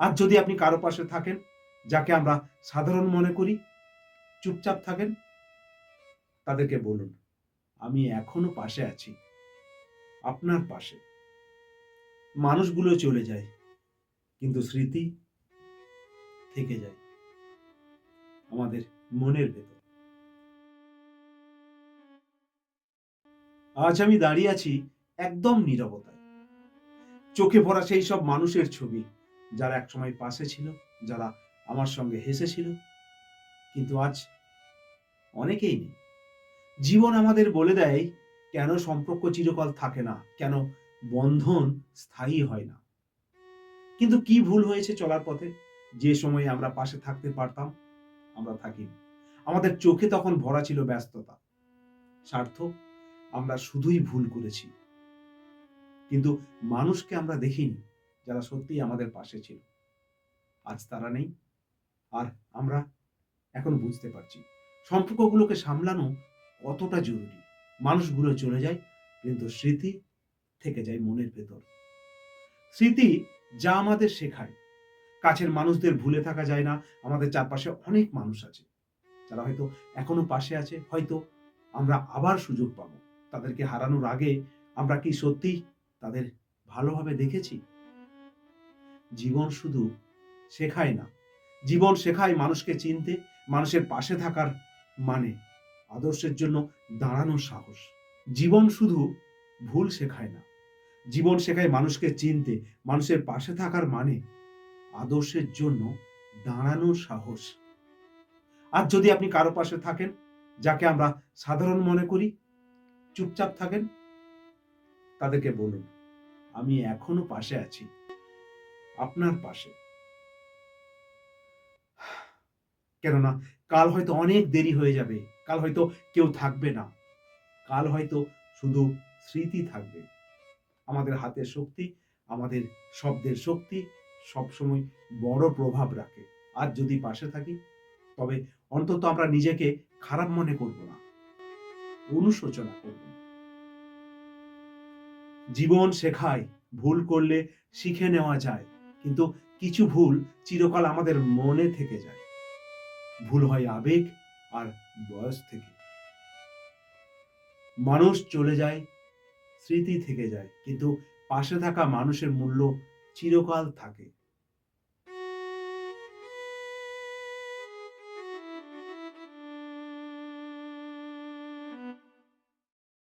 আর যদি আপনি কারও পাশে থাকেন, যাকে আমরা সাধারণ মনে করি, চুপচাপ থাকেন, তাদেরকে বলুন, আমি এখনও পাশে আছি। আপনার পাশে। মানুষগুলো চলে যায়, কিন্তু স্মৃতি থেকে যায় আমাদের মনের ভেতর। আজ আমি দাঁড়িয়ে আছি একদম নিরবতায়। চোখে ভরা সেই সব মানুষের ছবি যারা একসময় পাশে ছিল, যারা আমার সঙ্গে হেসেছিল, কিন্তু আজ অনেকেই নেই। জীবন আমাদের বলে দেয়, কেন সম্পর্ক চিরকাল থাকে না, কেন বন্ধন স্থায়ী হয় না। কিন্তু কি ভুল হয়েছে চলার পথে? যে সময়ে আমরা পাশে থাকতে পারতাম, আমরা থাকিনি। আমাদের চোখে তখন ভরা ছিল ব্যস্ততা। স্বার্থ আমরা শুধুই ভুল করেছি। কিন্তু মানুষকে আমরা দেখিনি। যারা সত্যিই আমাদের পাশে ছিল। আজ তারা নেই। আর আমরা এখন বুঝতে পারছি, সম্পর্কগুলোকে সামলানো কতটা জরুরি। মানুষগুলো চলে যায়, কিন্তু স্মৃতি থেকে যায় মনের ভেতর। স্মৃতি যা আমাদের শেখায়। কাছের মানুষদের ভুলে থাকা যায় না, আমাদের চারপাশে অনেক মানুষ আছে। যারা হয়তো এখনও পাশে আছে, হয়তো আমরা আবার সুযোগ পাবো। তাদেরকে হারানোর আগে আমরা কি সত্যি তাদের ভালোভাবে দেখেছি? জীবন শুধু শেখায় না। জীবন শেখায় মানুষকে চিনতে, মানুষের পাশে থাকার মানে আদর্শের জন্য দাঁড়ানোর সাহস। জীবন শুধু ভুল শেখায় না। জীবন শেখায় মানুষকে চিনতে, মানুষের পাশে থাকার মানে আদর্শের জন্য দাঁড়ানোর সাহস। আর যদি আপনি কারও পাশে থাকেন, যাকে আমরা সাধারণ মনে করি, চুপচাপ থাকেন, তাদেরকে বলুন, আমি এখনও পাশে আছি। আপনার পাশে। কেননা, কাল হয়তো অনেক দেরি হয়ে যাবে। কাল হয়তো কেউ থাকবে না। কাল হয়তো শুধু স্মৃতি থাকবে। আমাদের হাতের শক্তি, আমাদের শব্দের শক্তি সবসময় বড় প্রভাব রাখে। আর যদি পাশে থাকি, তবে অন্তত আমরা নিজেকে খারাপ মনে করব না। অনুশোচনা করব জীবন শেখায়, ভুল করলে শিখে নেওয়া যায়। কিন্তু কিছু ভুল চিরকাল আমাদের মনে থেকে যায়। ভুল হয় আবেগ আর বয়স থেকে। মানুষ চলে যায়, স্মৃতি থেকে যায়, কিন্তু পাশে থাকা মানুষের মূল্য চিরকাল থাকে।